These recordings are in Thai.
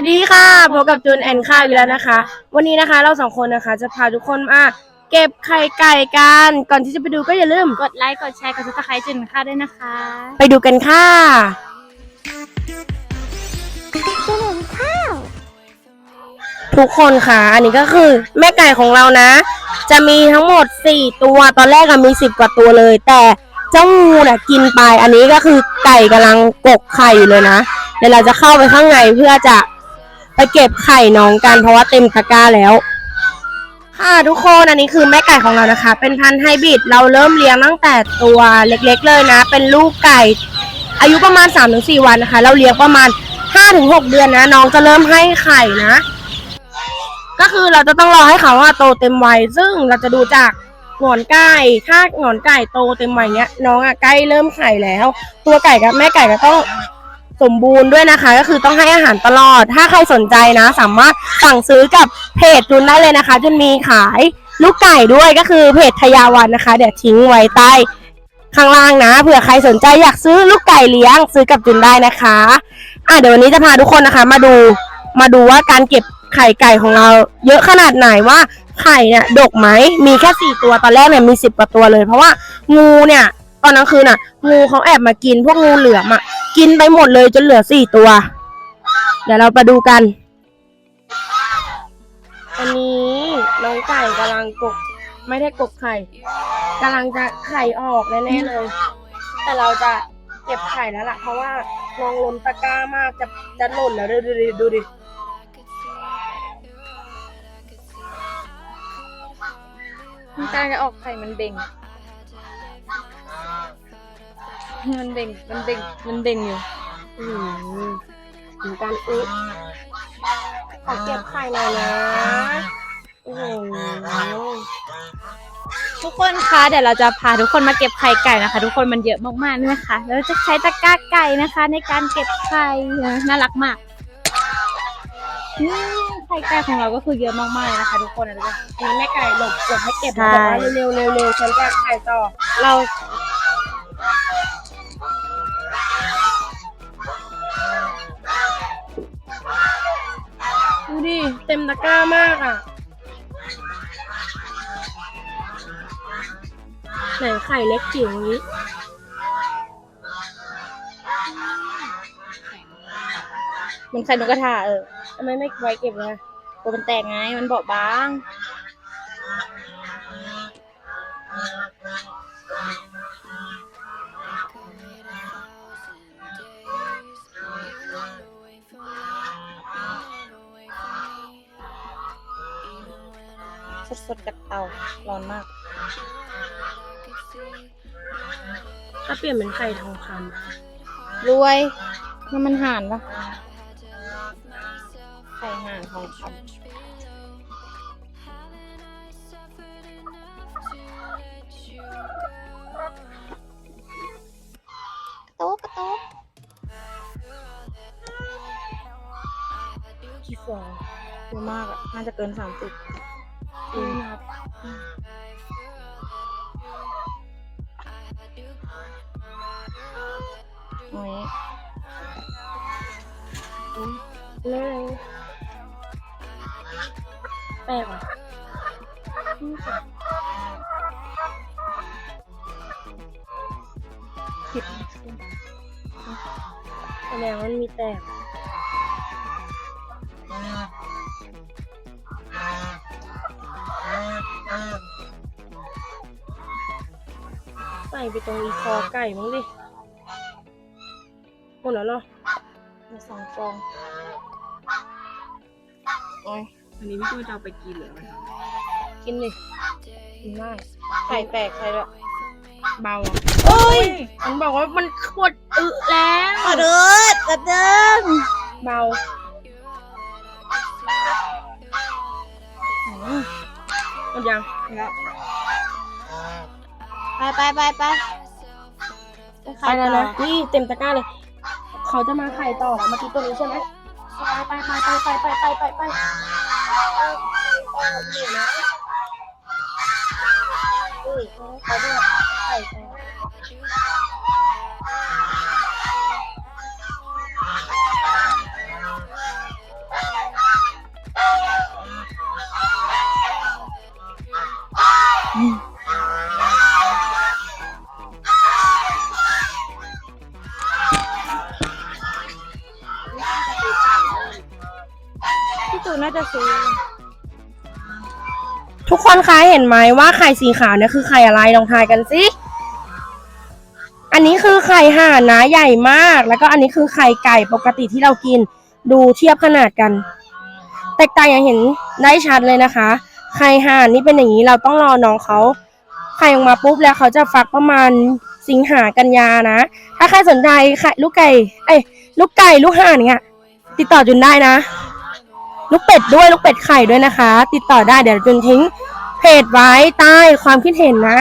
วัสดีค่ะพบกับจูนแอนข้าวอีกแล้วนะคะ วันนี้นะคะเราสองคนนะคะ จะพาทุกคนมาเก็บไข่ไก่กัน ก่อนที่จะไปดูก็อย่าลืม กดไลค์ กดแชร์ กดซับสไครต์จุนค่าด้วยนะคะไปดูกันค่ะทุกคนค่ะ อันนี้ก็คือแม่ไก่ของเรานะ จะมีทั้งหมด 4 ตัว ตอนแรกอะมี 10 กว่าตัวเลย แต่เจ้างูน่ะกินไป อันนี้ก็คือไก่กำลังกกไข่อยู่เลยนะเดี๋ยวเราจะเข้าไปข้างในเพื่อจะ ไปเก็บไข่น้องกันเพราะว่าเต็มตะกร้าแล้ว ค่ะทุกคนอันนี้คือแม่ไก่ของเรานะคะ เป็นพันธุ์ไฮบริดเราเริ่มเลี้ยงตั้งแต่ตัวเล็กๆเลยนะ เป็นลูกไก่ อายุประมาณ 3-4 วันนะคะ เราเลี้ยงประมาณ 5-6 เดือนนะ น้องจะเริ่มให้ไข่นะ ก็คือเราจะต้องรอให้เขาว่าโตเต็มวัยซึ่งเราจะดูจากหงอนไก่ถ้าหงอนไก่โตเต็มวัยเนี้ยน้องอะใกล้เริ่มไข่แล้ว ตัวไก่กับแม่ไก่ก็ต้อง สมบูรณ์ด้วยนะคะ ก็คือต้องให้อาหารตลอด ถ้าใครสนใจนะ สามารถสั่งซื้อกับเพจจุนได้เลยนะคะจุนมีขายลูกไก่ด้วยก็คือเพจทยาวันนะคะ เดี๋ยวทิ้งไว้ใต้ข้างล่างนะเผื่อใครสนใจอยากซื้อลูกไก่เลี้ยงซื้อกับจุนได้นะคะอะเดี๋ยววันนี้จะพาทุกคนนะคะ มาดูมาดูว่าการเก็บไข่ไก่ของเรา เยอะขนาดไหนว่าไข่เนี่ยดกไหมมีแค่สี่ตัวตอนแรกเนี่ยมีสิบกว่าตัวเลย เพราะว่างูเนี่ย ตอนกลางคืนน่ะ งูเขาแอบมากินพวกงูเหลือมอะ กินไปหมดเลยจนเหลือสี่ตัว เดี๋ยวเราไปดูกันอันนี้น้องไก่กำลังกกไม่ได้กกไข่กำลังจะไข่ออกแน่ๆเลย แต่เราจะเก็บไข่แล้วล่ะ เพราะว่าน้องล้นตะกร้ามากจะจะหล่นแล้วดูดิดูดิมันกำลังจะออกไข่มันเบ่ง มันเบ่ง มันเบ่ง มันเบ่งอยู่อืมถึงการอึขอเก็บไข่หน่อยนะโอ้โหทุกคนคะเดี๋ยวเราจะพาทุกคนมาเก็บไข่ไก่นะคะ ทุกคนมันเยอะมากๆนี่นะคะแล้วจะใช้ตะกร้าไก่นะคะ ในการเก็บไข่นะน่ารักมากนี่ไข่ไก่ของเราก็คือเยอะมากๆเลยนะคะ ทุกคนนะทุกคนอันนี้แม่ไก่หลบหลบให้เก็บใช่บอกว่าเร็วๆเร็วๆฉันจะไข่ต่อเรา มตะกร้ามากอะ ไหนไข่เล็กจิ๋วอย่างนี้ มันไข่นกกระทาเออทำไมไม่ไว้เก็บเลยตัวมันแตกไง มันเบาบาง สดๆจากเตาร้อนมาก ถ้าเปลี่ยนเป็นไข่ทองครวยน้ำมันห่านปะไข่ห่านทองคำโต๊ะกระโต๊ะำกี่ฟองเยอะมากอะน่าจะเกินสามสิบอืม โอ้ยแม่แปลกอะผิดแสดงมันมีแตก ส่ไปตรงอีคอไก่มั้งดิหมดแล้วเนาะมีสองฟองโอ้ยอันนี้พี่จูจะเอาไปกินเหรอกินดิกินมากไข่แตกไข่ด้วยเบาเอ้ยมันบอกว่ามันขวดอึแล้วกระเดิดกระเดิดเบาหมดยังแล้ว ไปไปไปไปไปแล้วนะนี่เต็มตะกร้าเลย เขาจะมาไข่ต่อเมื่อกี้ตัวนี้ใช่ไหมไปไปไปไปไปไปไปไปอุ้ยเขาจะไข่ ตูน่าจะซื้อทุกคนคะเห็นไหมว่าไข่สีขาวเนี่ยคือไข่อะไรลองทายกันสิอันนี้คือไข่ห่านนะใหญ่มาก แล้วก็อันนี้คือไข่ไก่ปกติที่เรากินดูเทียบขนาดกัน แตกต่างอย่างเห็นได้ชัดเลยนะคะ ไข่ห่านนี่เป็นอย่างนี้เราต้องรอน้องเขาไข่ออกมาปุ๊บแล้วเขาจะฟักประมาณสิงหากันยานะ ถ้าใครสนใจไข่ลูกไก่ เอ้ยลูกไก่ลูกห่านเนี่ยติดต่อจุนได้นะ ลูกเป็ดด้วยลูกเป็ดไข่ด้วยนะคะ ติดต่อได้เดี๋ยวจุนทิ้งเพจไว้ใต้ความคิดเห็นนะ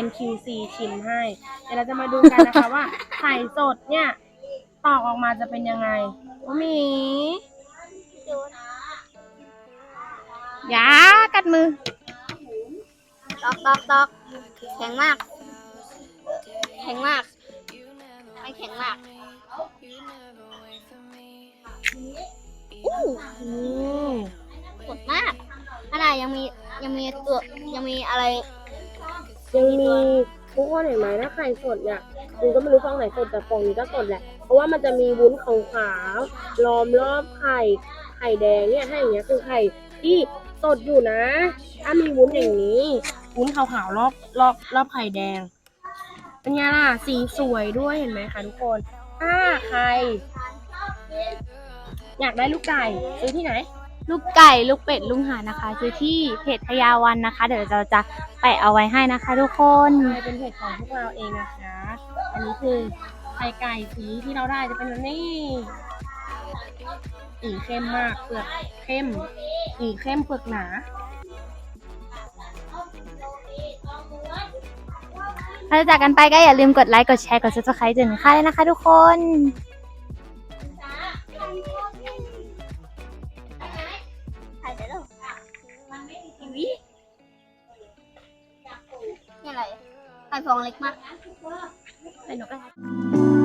เป็น QC ชิมให้ เดี๋ยวเราจะมาดูกันนะคะ ว่าไข่สดเนี่ยตอกออกมาจะเป็นยังไงโอ้หมียากัดมือ ตอกตอกตอกแข็งมาก แข็งมาก ไม่แข็งมากอู้อืมสดมากอะไรยังมียังมีตัวยังมีอะไร ยังมีทุกคนเห็นไหมถ้าไข่สดเนี่ยคุณก็ไม่รู้ฟองไหนสดแต่ฟองนี้ก็สดแหละ เพราะว่ามันจะมีวุ้นขาวๆล้อมรอบไข่ ไข่แดงเนี่ยถ้อย่างเงี้ยคือไข่ที่สดอยู่นะ ถ้ามีวุ้นอย่างนี้ วุ้นขาวๆรอบรอบรอบไข่แดง เป็นไงล่ะ สีสวยด้วยเห็นไหมคะทุกคน ถ้าใคร อยากได้ลูกไก่ซื้อที่ไหน ลูกไก่ลูกเป็ดลุงหานนะคะ ซื้อที่เพจพยาวันนะคะ เดี๋ยวเราจะแปะเอาไว้ให้นะคะ ทุกคนใช่เป็นเพจของพวกเราเองนะคะ อันนี้คือไข่ไก่สีที่เราได้จะเป็นแบบนี้สีเข้มมากเปลือกเข้มสีเข้มเปลือกหนาถ้าจะจากกันไปก็อย่าลืมกดไลค์ กดแชร์ กด subscribe ถึงค่าเลยนะคะทุกคน ฟองเล็กมากเป็นนกกระทา